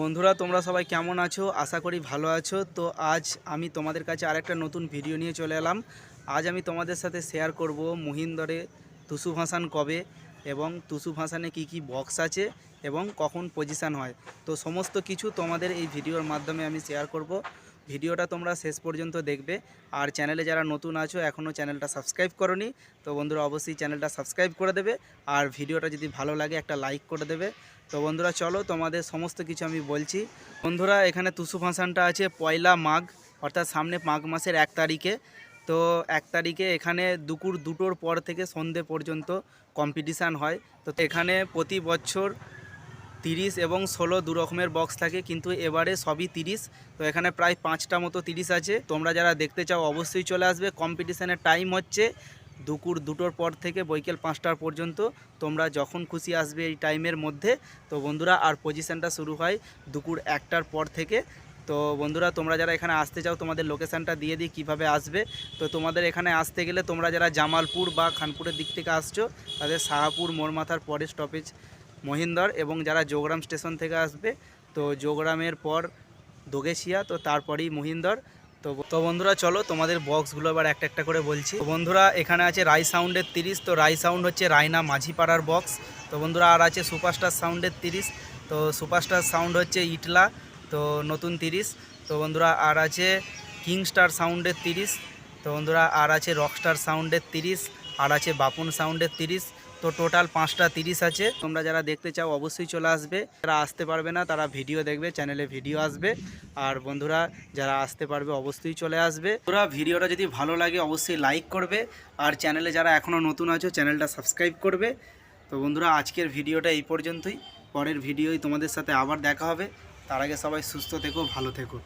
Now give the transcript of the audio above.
বন্ধুরা, তোমরা সবাই কেমন আছো? আশা করি ভালো আছো। তো আজ আমি তোমাদের কাছে আরেকটা নতুন ভিডিও নিয়ে চলে এলাম। আজ আমি তোমাদের সাথে শেয়ার করব মহিন্দরে টুসু ভাসান কবে এবং টুসু ভাসানে কি কি বক্স আছে এবং কখন পজিশান হয়। তো সমস্ত কিছু তোমাদের এই ভিডিওর মাধ্যমে আমি শেয়ার করব। ভিডিওটা তোমরা শেষ পর্যন্ত দেখবে। আর চ্যানেলে যারা নতুন আছো এখনও চ্যানেলটা সাবস্ক্রাইব করনি, তো বন্ধুরা অবশ্যই চ্যানেলটা সাবস্ক্রাইব করে দেবে। আর ভিডিওটা যদি ভালো লাগে, একটা লাইক করে দেবে। তো বন্ধুরা, চলো তোমাদের সমস্ত কিছু আমি বলছি। বন্ধুরা, এখানে টুসু ফাংশানটা আছে পয়লা মাঘ, অর্থাৎ সামনে মাঘ মাসের এক তারিখে। তো এক তারিখে এখানে দুপুর দুটোর পর থেকে সন্ধে পর্যন্ত কম্পিটিশান হয়। তো এখানে প্রতি বছর তিরিশ এবং ষোলো দু রকমের বক্স থাকে, কিন্তু এবারে সবই তিরিশ। তো এখানে প্রায় পাঁচটা মতো তিরিশ আছে। তোমরা যারা দেখতে চাও অবশ্যই চলে আসবে। কম্পিটিশানের টাইম হচ্ছে দুপুর দুটোর পর থেকে বৈকাল পাঁচটার পর্যন্ত। তোমরা যখন খুশি আসবে এই টাইমের মধ্যে। তো বন্ধুরা, আর পজিশানটা শুরু হয় দুপুর একটার পর থেকে। তো বন্ধুরা, তোমরা যারা এখানে আসতে চাও, তোমাদের লোকেশানটা দিয়ে দিই কীভাবে আসবে। তো তোমাদের এখানে আসতে গেলে তোমরা যারা জামালপুর বা খানপুরের দিক থেকে আসছো, তাদের শাহাপুর মোড়মাথার পরে স্টপেজ মহিন্দর এবং যারা যোগরাম স্টেশন থেকে আসবে, তো যোগরামের পর দোগেশিয়া, তো তারপরেই মহিন্দর। তো তো বন্ধুরা, চলো তোমাদের বক্সগুলো এবার একটা একটা করে বলছি। তো বন্ধুরা, এখানে আছে রাই সাউন্ডের তিরিশ, তো রাই সাউন্ড হচ্ছে রায়না মাঝিপাড়ার বক্স। তো বন্ধুরা, আর আছে সুপারস্টার সাউন্ডের তিরিশ, তো সুপারস্টার সাউন্ড হচ্ছে ইটলা, তো নতুন তিরিশ। তো বন্ধুরা, আর আছে কিংস্টার সাউন্ডের তিরিশ, তো বন্ধুরা, আর আছে রকস্টার সাউন্ডের তিরিশ, আর আছে বাপুন সাউন্ডের তিরিশ। তো টোটাল পাঁচটা তিরিশ আছে। তোমরা যারা দেখতে চাও, অবশ্যই চলে আসবে। যারা আসতে পারবে না, তারা ভিডিও দেখবে, চ্যানেলে ভিডিও আসবে। আর বন্ধুরা, যারা আসতে পারবে, অবশ্যই চলে আসবে। তোরা ভিডিওটা যদি ভালো লাগে, অবশ্যই লাইক করবে। আর চ্যানেলে যারা এখনও নতুন আছো, চ্যানেলটা সাবস্ক্রাইব করবে। তো বন্ধুরা, আজকের ভিডিওটা এই পর্যন্তই। পরের ভিডিওই তোমাদের সাথে আবার দেখা হবে। তার আগে সবাই সুস্থ থেকো, ভালো থেকো।